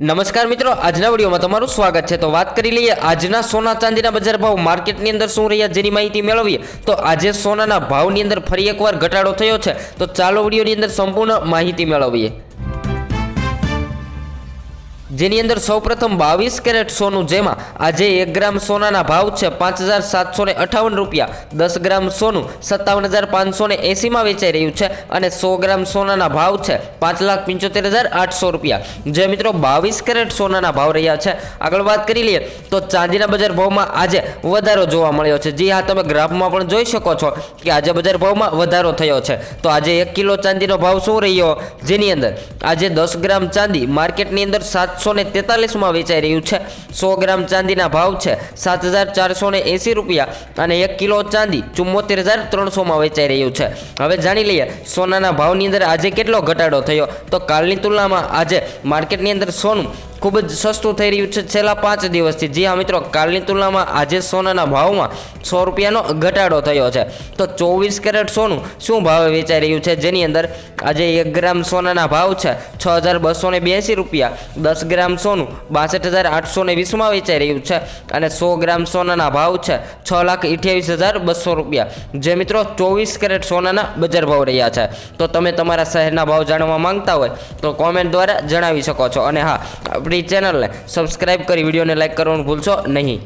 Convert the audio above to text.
નમસ્કાર મિત્રો, આજના વિડીયોમાં તમારું સ્વાગત છે. તો વાત કરી લઈએ આજના સોના ચાંદીના બજાર ભાવ માર્કેટની અંદર શું રહ્યા જેની માહિતી મેળવીએ. તો આજે સોનાના ભાવની અંદર ફરી એકવાર ઘટાડો થયો છે. તો ચાલો વિડીયોની અંદર સંપૂર્ણ માહિતી મેળવીએ. જેની અંદર સૌપ્રથમ બાવીસ કેરેટ સોનું, જેમાં આજે એક ગ્રામ સોનાના ભાવ છે પાંચ હજાર સાતસો ને રૂપિયા. દસ ગ્રામ સોનું સત્તાવન હજાર પાંચસો એંસીમાં વેચાઈ રહ્યું છે અને સો ગ્રામ સોનાના ભાવ છે પાંચ લાખ પંચોતેર હજાર આઠસો રૂપિયા. જે મિત્રો બાવીસ કેરેટ સોનાના ભાવ રહ્યા છે. આગળ વાત કરી લઈએ તો ચાંદીના બજાર ભાવમાં આજે વધારો જોવા મળ્યો છે. જી હા, તમે ગ્રાફમાં પણ જોઈ શકો છો કે આજે બજાર ભાવમાં વધારો થયો છે. તો આજે એક કિલો ચાંદીનો ભાવ શું રહ્યો? જેની અંદર આજે દસ ગ્રામ ચાંદી માર્કેટની અંદર સાતસો ને તેતાલીસમાં વેચાઈ રહ્યું છે. સો ગ્રામ ચાંદીના ભાવ છે. સાત હજાર ચારસો ને એંસી રૂપિયા અને એક કિલો ચાંદી ચુમ્મોતેર હજાર ત્રણસોમાં વેચાઈ રહ્યું છે. હવે જાણી લઈએ, સોનાના ભાવની અંદર આજે કેટલો ઘટાડો થયો? તો કાલની તુલનામાં આજે માર્કેટની અંદર સોનું ખૂબ જ સસ્તું થઈ રહ્યું છે. છેલ્લા પાંચ દિવસથી, જી હા મિત્રો, કાલની તુલનામાં આજે સોનાના ભાવમાં સો રૂપિયાનો ઘટાડો થયો છે. તો ચોવીસ કેરેટ સોનું શું ભાવે વેચાઈ રહ્યું છે? જેની અંદર આજે એક ગ્રામ સોનાના ભાવ છે, છ હજાર બસો ને બ્યાસી રૂપિયા. દસ ગ્રામ સોનું બાસઠ હજાર આઠસો ને વીસમાં વેચાઈ રહ્યું છે અને સો ગ્રામ સોનાના ભાવ છે, છ લાખ અઠ્યાવીસ હજાર બસો રૂપિયા. જે મિત્રો ચોવીસ કેરેટ સોનાના બજાર ભાવ રહ્યા છે. તો તમે તમારા શહેરના ભાવ જાણવા માંગતા હોય તો કોમેન્ટ દ્વારા જણાવી શકો છો. અને હા આપણી ચેનલને સબસ્ક્રાઈબ કરી વિડીયોને લાઇક કરવાનું ભૂલશો નહીં.